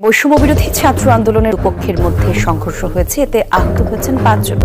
বৈষম্য বিরোধী ছাত্র আন্দোলনের পক্ষের মধ্যে সংঘর্ষ হয়েছে এতে আহত হয়েছেন পাঁচজন।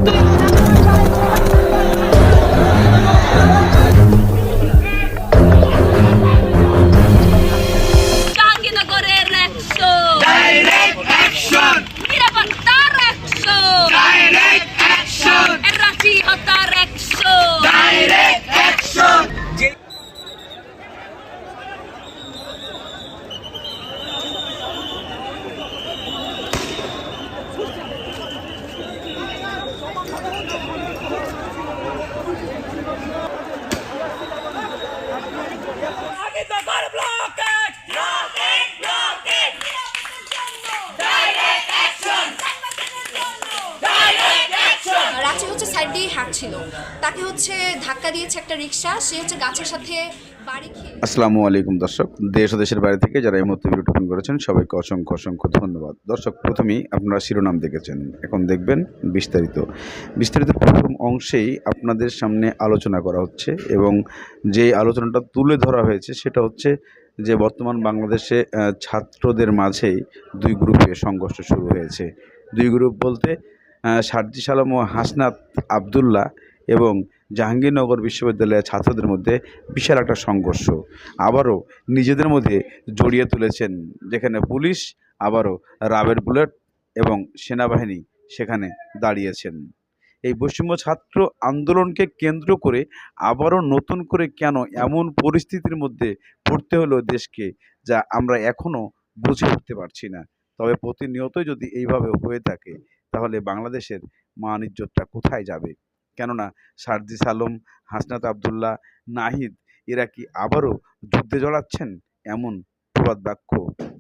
একটা রিক্সা সে হচ্ছে গাছের সাথে আসসালামু আলাইকুম দর্শক। দেশ ও দেশের বাইরে থেকে যারা এই মুহূর্তে ভিডিও টিপন করেছেন সবাইকে অসংখ্য অসংখ্য ধন্যবাদ। দর্শক প্রথমেই আপনারা শিরোনাম দেখেছেন। এখন দেখবেন বিস্তারিত। বিস্তারিত প্রথম অংশেই আপনাদের সামনে আলোচনা করা হচ্ছে এবং যে আলোচনাটা তুলে ধরা হয়েছে সেটা হচ্ছে যে বর্তমান বাংলাদেশে ছাত্রদের মাঝেই দুই গ্রুপে সংঘর্ষ শুরু হয়েছে। দুই গ্রুপ বলতে আহ, সালাম ও হাসনাত আবদুল্লাহ এবং জাহাঙ্গীরনগর বিশ্ববিদ্যালয়ের ছাত্রদের মধ্যে বিশাল একটা সংঘর্ষ। আবারও নিজেদের মধ্যে জড়িয়ে তুলেছেন, যেখানে পুলিশ, আবারও রাবের বুলেট এবং সেনাবাহিনী সেখানে দাঁড়িয়েছেন। এই বৈষম্য ছাত্র আন্দোলনকে কেন্দ্র করে আবারও নতুন করে কেন এমন পরিস্থিতির মধ্যে পড়তে হলো দেশকে, যা আমরা এখনও বুঝে উঠতে পারছি না। তবে প্রতিনিয়তই যদি এইভাবে হয়ে থাকে, তাহলে বাংলাদেশের মান ইজ্জতটা কোথায় যাবে? কেননা সার্জিস আলম, হাসনাত আবদুল্লাহ, নাহিদ, এরা কি আবারও যুদ্ধে জড়াচ্ছেন? এমন প্রবাদ বাক্য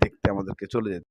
দেখতে আমাদেরকে চলে যেতে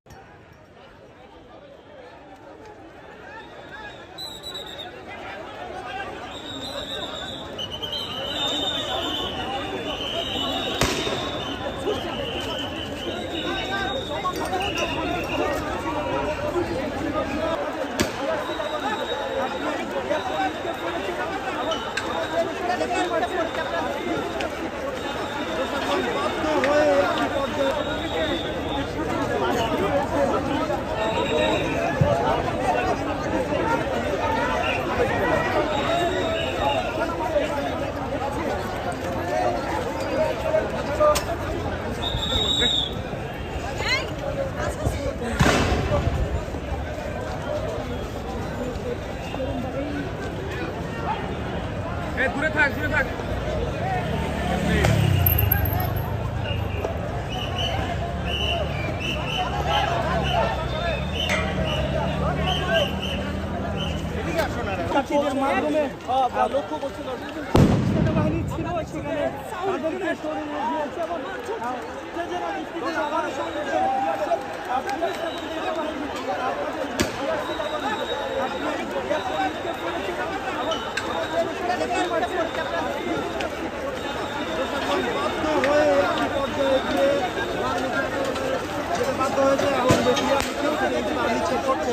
ছাত্রীদের মাধ্যমে লক্ষ্য করছিল সেনাবাহিনী ছিল সেখানে তাদেরকে সরিয়ে দিয়েছে এবং আহ, উত্তেজনা ভিত্তিতে আবারও সংঘর্ষ হয়েছে। আহ, পুলিশ এবং সেনাবাহিনী, আহ, তাদের বিআরসি এবং, আহ, পুলিশকে পুলিশকে এবং দেখতে পাচ্ছি, বাধ্য হয়ে একটি পর্যায়ে গিয়ে যেতে বাধ্য হয়েছে এবং বিআরসিকেও সেটা ইজতেমা নিচ্ছে করছে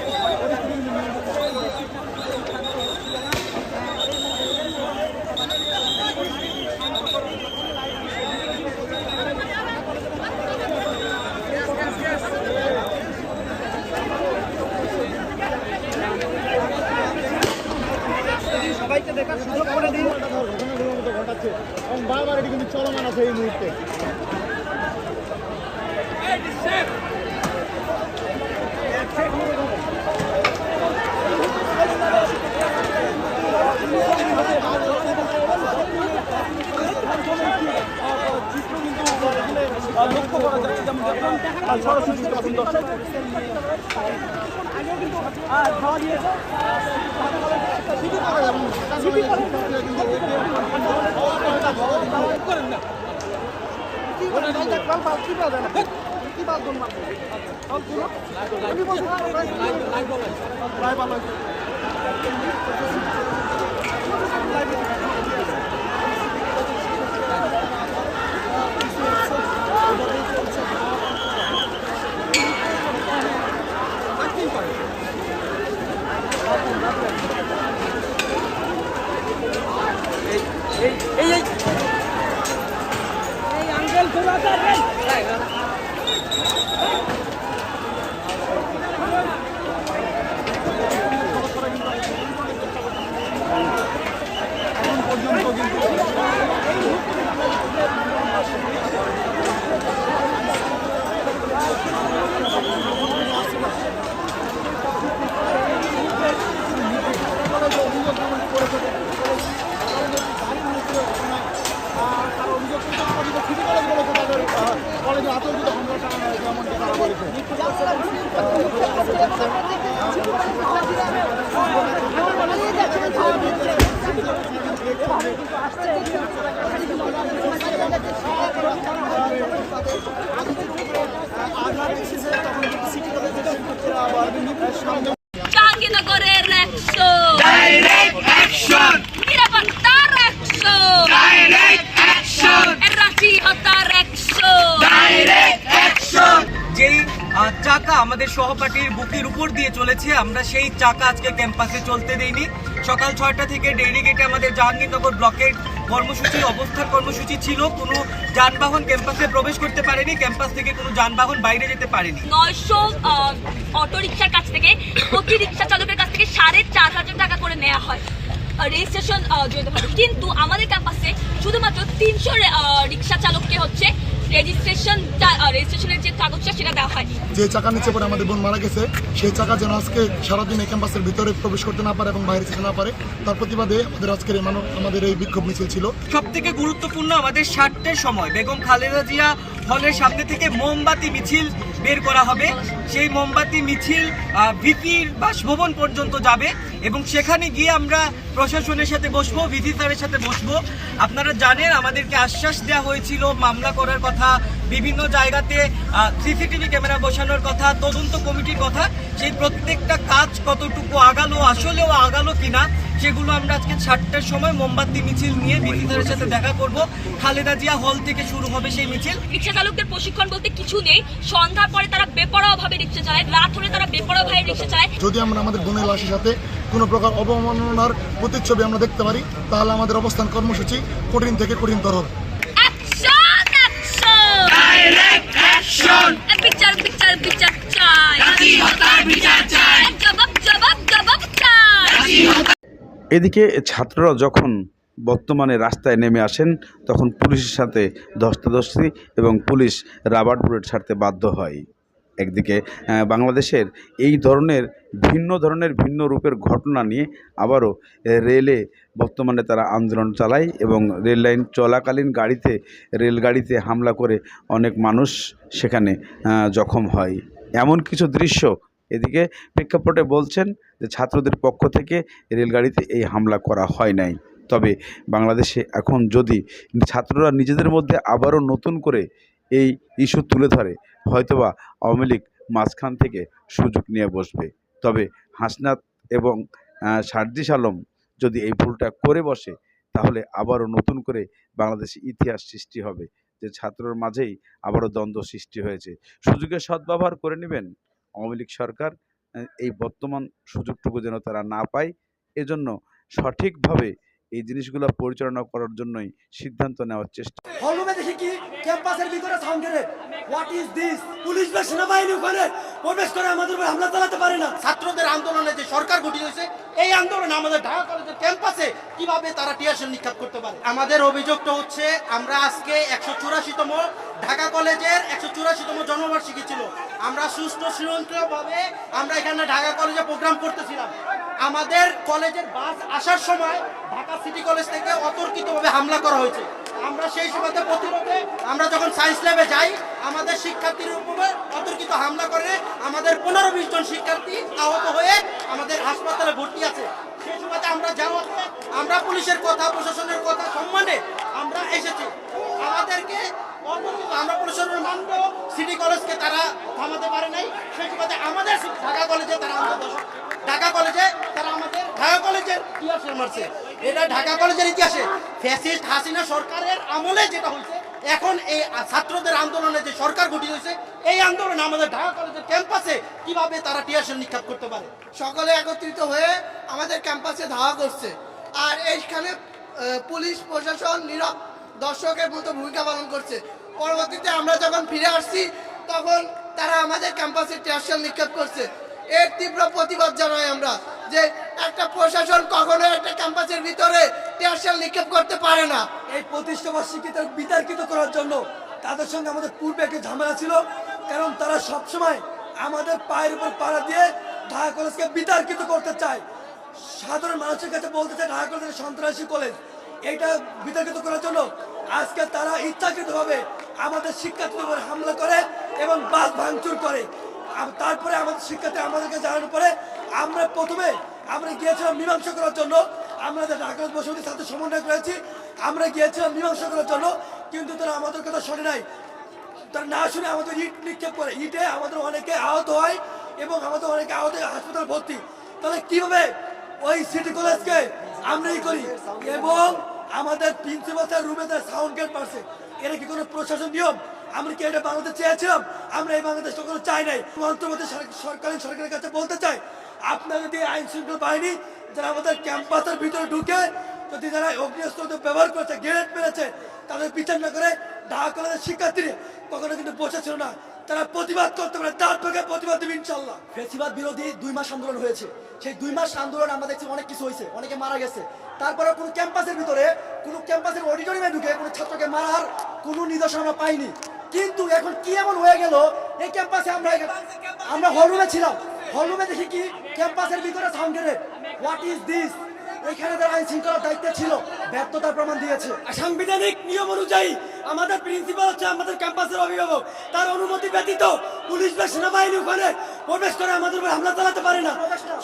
সবাইকে দেখার সুযোগ করে দিন ঘটনাগুলোর মতো ঘটাচ্ছে এবং বারবার এটি কিন্তু চলমান আছে এই মুহূর্তে লক্ষ্য করা যাচ্ছে যেমন দেখলাম সরাসরি দেখুন দর্শক আগেও কিন্তু খাওয়া দিয়েছে সিটি করে এবং সিটি করে করেন না আমি বলছি চাকা আমাদের সহপাঠীর বুকের উপর দিয়ে চলেছে। আমরা সেই চাকা আজকে ক্যাম্পাসে চলতে দেইনি। সকাল ছয়টা থেকে ডেইলি গেটে আমাদের জাহাঙ্গীরনগর ব্লকের কর্মসূচি অবস্থান কর্মসূচি ছিল। কোনো যানবাহন ক্যাম্পাসে প্রবেশ করতে পারেনি। ক্যাম্পাস থেকে কোনো যানবাহন বাইরে যেতে পারেনি। নয়শো অটো রিক্সার কাছ থেকে, প্রতি রিক্সা চালকের কাছ থেকে সাড়ে চার হাজার টাকা করে নেওয়া হয়। রেজিস্ট্রেশন কিন্তু আমাদের ক্যাম্পাসে শুধুমাত্র তিনশো রিক্সা চালককে হচ্ছে রেজিস্ট্রেশন রেজিস্ট্রেশনের যে কাগজটা সেটা দেওয়া যে চাকা নিচে পড়ে আমাদের বোন মারা গেছে সেই চাকা যেন আজকে সারাদিন এই ক্যাম্পাসের ভিতরে প্রবেশ করতে না পারে এবং বাইরে যেতে না পারে তার প্রতিবাদে আমাদের আজকের এই মানব আমাদের এই বিক্ষোভ মিছিল ছিল। সব থেকে গুরুত্বপূর্ণ আমাদের ষাটটার সময় বেগম খালেদা জিয়া হলের সামনে থেকে মোমবাতি মিছিল বের করা হবে। সেই মোমবাতি মিছিল ভিপির বাসভবন পর্যন্ত যাবে। এবং সেখানে গিয়ে আমরা প্রশাসনের সাথে বসবো স্যারের সাথে বসবো। আপনারা জানেন আমাদেরকে আশ্বাস দেওয়া হয়েছিল মামলা করার কথা বিভিন্ন জায়গাতে সিসিটিভি ক্যামেরা বসানোর কথা তদন্ত কমিটির কথা। সেই প্রত্যেকটা কাজ কতটুকু আগালো আসলেও আগালো কিনা সেগুলো আমরা আজকে সাতটার সময় মোমবাতি মিছিল নিয়ে বিপিতারের সাথে দেখা করব। খালেদা জিয়া হল থেকে শুরু হবে সেই মিছিল। রিক্সা চালকদের প্রশিক্ষণ বলতে কিছু নেই। সন্ধ্যার পরে তারা বেপরোয়া ভাবে রিক্সা চালায় রাত হলে তারা বেপরোয়া ভাবে রিক্সা চালায়। যদি আমরা আমাদের বোনের লাশের সাথে কোনো প্রকার অবমাননার প্রতিচ্ছবি আমরা দেখতে পারি তাহলে আমাদের অবস্থান কর্মসূচি কঠিন থেকে কঠিনতর হবে। অ্যাকশন অ্যাকশন ডাইরেক্ট অ্যাকশন বিচার বিচার বিচার চাই বিচার চাই জবাব জবাব জবাব চাই এদিকে ছাত্ররা যখন বর্তমানে রাস্তায় নেমে আসেন তখন পুলিশের সাথে ধস্তাধস্তি এবং পুলিশ রাবার বুলেট ছাড়তে বাধ্য হয়। একদিকে বাংলাদেশের এই ধরনের ভিন্ন ধরনের ভিন্ন রূপের ঘটনা নিয়ে আবারও রেলে বর্তমানে তারা আন্দোলন চালায় এবং রেল লাইন চলাকালীন গাড়িতে, রেলগাড়িতে হামলা করে অনেক মানুষ সেখানে জখম হয়। এমন কিছু দৃশ্য এদিকে প্রেক্ষাপটে বলছেন যে ছাত্রদের পক্ষ থেকে রেলগাড়িতে এই হামলা করা হয় নাই। তবে বাংলাদেশে এখন যদি ছাত্ররা নিজেদের মধ্যে আবারও নতুন করে এই ইস্যু তুলে ধরে, হয়তোবা আওয়ামী লীগ মাঝখান থেকে সুযোগ নিয়ে বসবে। তবে হাসনাত এবং সার্জিস আলম যদি এই ভুলটা করে বসে, তাহলে আবারও নতুন করে বাংলাদেশে ইতিহাস সৃষ্টি হবে, যে ছাত্রর মাঝেই আবারও দ্বন্দ্ব সৃষ্টি হয়েছে। সুযোগের সদ্ব্যবহার করে নেবেন আওয়ামী লীগ সরকার এই বর্তমান সুযোগটুকু যেন তারা না পায়, এজন্য সঠিকভাবে এই জিনিসগুলো পরিচালনা করার জন্যই সিদ্ধান্ত নেওয়ার চেষ্টা। দেখি কি ক্যাম্পাসের ভিতরে হোয়াট ইজ দিস পুলিশ বা সেনাবাহিনী প্রবেশ করে আমাদের উপর হামলা চালাতে পারে না। ছাত্রদের আন্দোলনে যে সরকার হয়েছে, এই আন্দোলনে আমাদের ঢাকা কলেজের ক্যাম্পাসে কীভাবে তারা টিয়ারশেল নিক্ষেপ করতে পারে? আমাদের অভিযোগটা হচ্ছে, আমরা আজকে একশো চুরাশিতম ঢাকা কলেজের একশো চুরাশিতম জন্মবার্ষিকী ছিল। আমরা সুষ্ঠু ভাবে আমরা এখানে ঢাকা কলেজে প্রোগ্রাম করতেছিলাম। আমাদের কলেজের বাস আসার সময় ঢাকা সিটি কলেজ থেকে অতর্কিতভাবে হামলা করা হয়েছে। আমরা সেই সময়তে প্রতিরোধে, আমরা যখন সায়েন্স ল্যাবে যাই, আমাদের শিক্ষার্থীর উপরে অতর্কিত হামলা করে আমাদের পনেরো বিশ জন শিক্ষার্থী আহত হয়ে আমাদের হাসপাতালে ভর্তি আছে। সেই সময়তে আমরা যাওয়াতে আমরা পুলিশের কথা, প্রশাসনের কথা সম্মানে আমরা এসেছি। আমাদেরকে সিটি কলেজকে তারা থামাতে পারে নাই। আমাদের ঢাকা কলেজে তারা আমাদের ঢাকা কলেজে তারা আমাদের ঢাকা কলেজের মারছে এটা ঢাকা কলেজের ইতিহাসে হাসিনা সরকারের আমলে এখন এই ছাত্রদের আন্দোলনে যে সরকার এই আন্দোলনে আমাদের ঢাকা কলেজের ক্যাম্পাসে কীভাবে তারা করতে পারে? সকলে একত্রিত হয়ে আমাদের ক্যাম্পাসে ধাওয়া করছে। আর এইখানে পুলিশ, প্রশাসন, নীরব দর্শকের মতো ভূমিকা পালন করছে। পরবর্তীতে আমরা যখন ফিরে আসছি, তখন তারা আমাদের ক্যাম্পাসে টিয়ারশেল নিক্ষেপ করছে। এর তীব্র প্রতিবাদ জানাই আমরা যে একটা প্রশাসন কখনো একটা ক্যাম্পাসের ভিতরে টিয়ারশেল নিক্ষেপ করতে পারে না। এই প্রতিষ্ঠাবার্ষিকীতে বিতর্কিত করার জন্য তাদের সঙ্গে আমাদের পূর্বে একটি ঝামেলা ছিল, কারণ তারা সবসময় আমাদের পায়ের উপর পাড়া দিয়ে ঢাকা কলেজকে বিতর্কিত করতে চায়। সাধারণ মানুষের কাছে বলতে চায় ঢাকা কলেজ সন্ত্রাসী কলেজ। এটা বিতর্কিত করার জন্য আজকে তারা ইচ্ছাকৃতভাবে আমাদের শিক্ষার্থীদের উপর হামলা করে এবং বাস ভাঙচুর করে। তারপরে আমাদের শিক্ষার্থী আমাদেরকে জানানোর পরে আমরা প্রথমে আমরা গিয়েছিলাম মীমাংসা করার জন্য। আমরা যে ঢাকা বসতি সাথে সমন্বয় করেছি, আমরা গিয়েছিলাম মীমাংসা করার জন্য, কিন্তু তারা আমাদের কথা শোনে নাই। তারা না শুনে আমাদের ইট নিক্ষেপ করে। ইটে আমাদের অনেকে আহত হয় এবং আমাদের অনেকে আহত হাসপাতাল ভর্তি। তাহলে কীভাবে ওই সিটি কলেজকে আমরাই করি? এবং আমাদের প্রিন্সিপাল স্যার রুমে তার সাউন্ড গেট পারছে। এটা কি কোনো প্রশাসন নিয়ম? আমরা কি এটা বাংলাদেশ চেয়েছিলাম? আমরা এই বাংলাদেশ কখনো চাই নাই। অন্তর্বর্তী সর- সরকারি সরকারের কাছে বলতে চাই আপনারা যদি আইন শৃঙ্খলা বাহিনী যারা আমাদের ক্যাম্পাসের ভিতরে ঢুকে, যদি যারা অগ্নিস্ত্র ব্যবহার করেছে গ্রেনেড মেরেছে, তাদের বিচার না করে ঢাকা কলেজের শিক্ষার্থীরা কখনো কিন্তু বসেছিল না। তারা প্রতিবাদ করতে পারে, তার পক্ষে প্রতিবাদ দেবে ইনশাল্লাহ ফেসিবাদ বিরোধী দুই মাস আন্দোলন হয়েছে। সেই দুই মাস আন্দোলন আমরা দেখছি অনেক কিছু হয়েছে, অনেকে মারা গেছে। তারপরে কোনো ক্যাম্পাসের ভিতরে, কোনো ক্যাম্পাসের অডিটোরিয়ামে ঢুকে কোনো ছাত্রকে মারার কোনো নিদর্শন আমরা পাইনি। কিন্তু এখন কি এমন হয়ে গেল, এই ক্যাম্পাসে আমরা আমরা হলরুমে ছিলাম। হলরুমে দেখি কি, ক্যাম্পাসের ভিতরে সাউন্ড হোয়াট ইজ দিস এখানে যারা আইন শৃঙ্খলার দায়িত্বে ছিল, ব্যর্থতার প্রমাণ দিয়েছে। সাংবিধানিক নিয়ম অনুযায়ী আমাদের প্রিন্সিপাল হচ্ছে আমাদের ক্যাম্পাসের অভিভাবক। তার অনুমতি ব্যতীত পুলিশ বা সেনাবাহিনী ওখানে প্রবেশ করে আমাদের উপর হামলা চালাতে পারে না।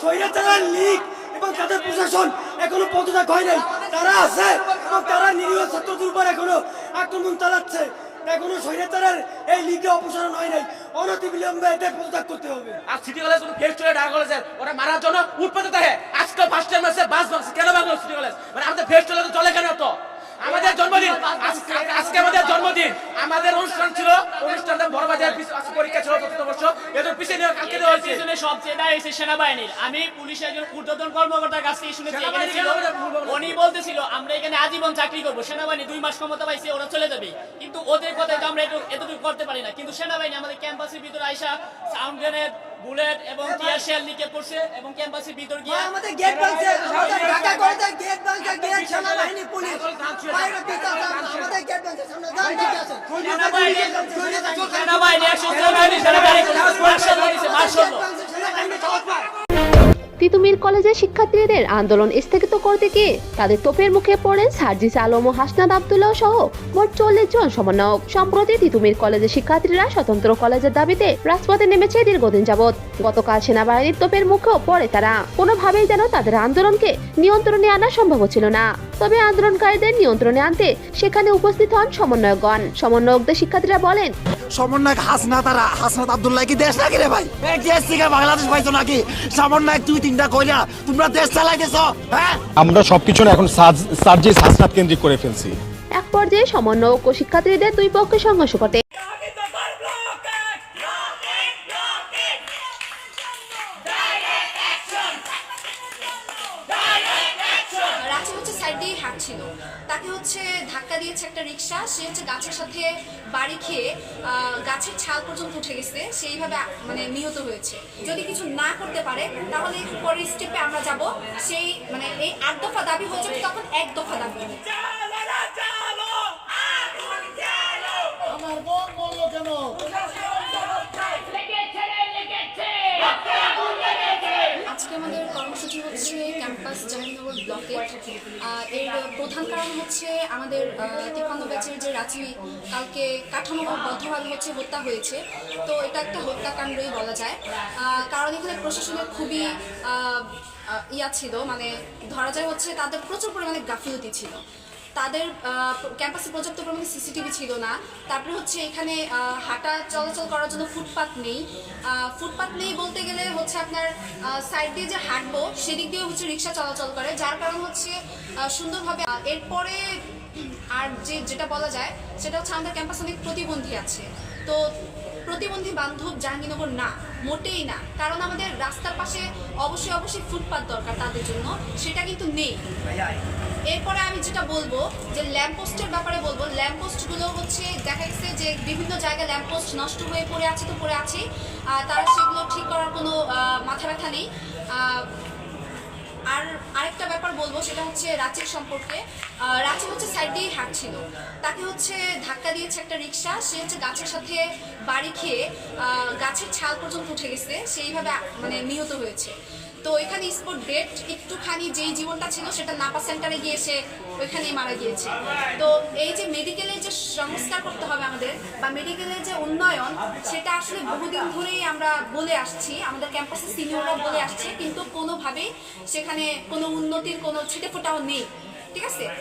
স্বৈরাচারের লীগ এবং তাদের প্রশাসন এখনও পদত্যাগ হয় নাই। তারা আছে এবং তারা নিরীহ ছাত্রদের উপর এখনও আক্রমণ চালাচ্ছে। এখনও স্বৈরাচারের এই লিগে অপসারণ হয় নাই। অনতি বিলম্বে এতে পদত্যাগ করতে হবে। আর সিটি কলেজ কোনো ফেস চলে ঢাকা কলেজের ওরা মারার জন্য উৎপাদিত হয়, আজকে ফার্স্ট টাইম আছে বাস ভাঙছে। কেন ভাঙলো সিটি কলেজ মানে আমাদের ফেস চলে চলে কেন তো আমাদের জন্মদিন। আজকে আমাদের জন্মদিন। আমাদের অনুষ্ঠান ছিল অনুষ্ঠানটা বড় বাজার পরীক্ষা ছিল চতুর্থ বর্ষ। এদের পিছিয়ে নিয়ে কালকে দেওয়া হয়েছে। পিছনে সবচেয়ে দায় হয়েছে সেনাবাহিনীর। আমি পুলিশের একজন ঊর্ধ্বতন কর্মকর্তার কাছ থেকে শুনেছি এখানে ছিল? উনি বলতেছিল আমরা এখানে আজীবন চাকরি করব। সেনাবাহিনী দুই মাস ক্ষমতা পাইছে ওরা চলে যাবে। কিন্তু ওদের কথায় তো আমরা এতটুকু করতে পারি না। কিন্তু সেনাবাহিনী আমাদের ক্যাম্পাসের ভিতরে আইসা সাউন্ড গ্রেনেড বুলেট এবং টিয়ার শেল নিকে করছে এবং ক্যাম্পাসের ভিতর গিয়ে আমাদের গেট ভাঙছে আমাদের ঢাকা কলেজের গেট ভাঙছে গেট সেনাবাহিনী পুলিশ। বাইরে পিতা আমাদের গেট ভাঙছে সামনে যান ঠিক আছে। সেনাবাহিনী সেনাবাহিনী একশো সেনাবাহিনী সেনাবাহিনী মার্শাল তিতুমির কলেজের শিক্ষার্থীদের আন্দোলন স্থগিত করতে গিয়ে তাদের তোপের মুখে পড়েন সার্জিস আলম ও হাসনাদ আবদুল্লাহ সহ মোট চল্লিশ জন সমন্বয়ক। সম্প্রতি তিতুমির কলেজের শিক্ষার্থীরা স্বতন্ত্র কলেজের দাবিতে রাজপথে নেমেছে দীর্ঘদিন যাবৎ। গতকাল সেনাবাহিনীর তোপের মুখেও পড়ে তারা। কোনোভাবেই যেন তাদের আন্দোলনকে নিয়ন্ত্রণে আনা সম্ভব হচ্ছিল না। তবে আন্দোলনকারীদের নিয়ন্ত্রণে আনতে সেখানে উপস্থিত হন সমন্বয়কগণ। সমন্বয়কদের শিক্ষার্থীরা বলেন, সমন্বয়ক হাসনাত আর হাসনাত আব্দুল্লাহ কি দেশ নাকি রে ভাই? দেশ থেকে বাংলাদেশ পাইছো নাকি? সমন্বয়ক দুই তিনটা কইরা তোমরা দেশ চালাইতেছ হ্যাঁ? আমরা সবকিছু এখন সার্জিস হাসনাত কেন্দ্রিক করে ফেলছি। এক পর্যায়ে সমন্বয়ক ও শিক্ষার্থীদের দুই পক্ষের সংঘর্ষ ঘটে। হচ্ছে ধাক্কা দিয়েছে একটা রিক্সা সে হচ্ছে গাছের সাথে বাড়ি খেয়ে গাছের ছাল পর্যন্ত উঠে গেছে। সেইভাবে মানে নিহত হয়েছে। যদি কিছু না করতে পারে, তাহলে পরের স্টেপে আমরা যাব। সেই মানে এই আট দফা দাবি হয়েছে তখন এক দফা দাবি। কর্মসূচি হচ্ছে ক্যাম্পাস জাহাঙ্গীরনগর ব্লকের এর প্রধান কারণ হচ্ছে আমাদের তিপ্পান্ন ব্যাচের যে রাঁচি কালকে কাঠামোবদ্ধভাবে হচ্ছে হত্যা হয়েছে। তো এটা একটা হত্যাকাণ্ডই বলা যায়। কারণ এখানে প্রশাসনের খুবই ইয়া ছিল মানে ধরা যায় হচ্ছে তাদের প্রচুর পরিমাণে গাফিলতি ছিল। তাদের ক্যাম্পাসে পর্যাপ্ত পরিমাণে সিসিটিভি ছিল না। তারপরে হচ্ছে এখানে হাঁটা চলাচল করার জন্য ফুটপাত নেই। আহ, ফুটপাত নেই বলতে গেলে হচ্ছে আপনার সাইড দিয়ে যে হাঁটবো সেদিক দিয়ে হচ্ছে রিক্সা চলাচল করে যার কারণ হচ্ছে সুন্দরভাবে এরপরে আর যে যেটা বলা যায় সেটা হচ্ছে আমাদের ক্যাম্পাসে অনেক প্রতিবন্ধী আছে। তো প্রতিবন্ধী বান্ধব জাহাঙ্গীরনগর না, মোটেই না। কারণ আমাদের রাস্তার পাশে অবশ্যই অবশ্যই ফুটপাত দরকার তাদের জন্য, সেটা কিন্তু নেই। এরপরে আমি যেটা বলব, যে ল্যাম্পপোস্টের ব্যাপারে বলব, ল্যাম্পপোস্টগুলো হচ্ছে দেখা গেছে যে বিভিন্ন জায়গায় ল্যাম্পপোস্ট নষ্ট হয়ে পড়ে আছে তো পড়ে আছে তারা সেগুলো ঠিক করার কোনো মাথা ব্যথা নেই। আর আরেকটা ব্যাপার বলব, সেটা হচ্ছে রাঁচির সম্পর্কে। রাঁচি হচ্ছে সাইড দিয়ে হাঁটছিল। তাকে হচ্ছে ধাক্কা দিয়েছে একটা রিক্সা সে হচ্ছে গাছের সাথে বাড়ি খেয়ে গাছের ছাল পর্যন্ত উঠে গেছে। সেইভাবে মানে নিহত হয়েছে। তো এখানে স্পোর্ট ডেট একটুখানি যেই জীবনটা ছিল সেটা নাপা সেন্টারে গিয়ে সে ওইখানেই মারা গিয়েছে। তো এই যে মেডিকেলের যে সংস্কার করতে হবে আমাদের বা মেডিকেলের যে উন্নয়ন, সেটা আসলে বহুদিন ধরেই আমরা বলে আসছি, আমাদের ক্যাম্পাসের সিনিয়ররা বলে আসছে, কিন্তু কোনোভাবেই সেখানে কোনো উন্নতির কোনো ছিটেফোটাও নেই। ঠিক আছে?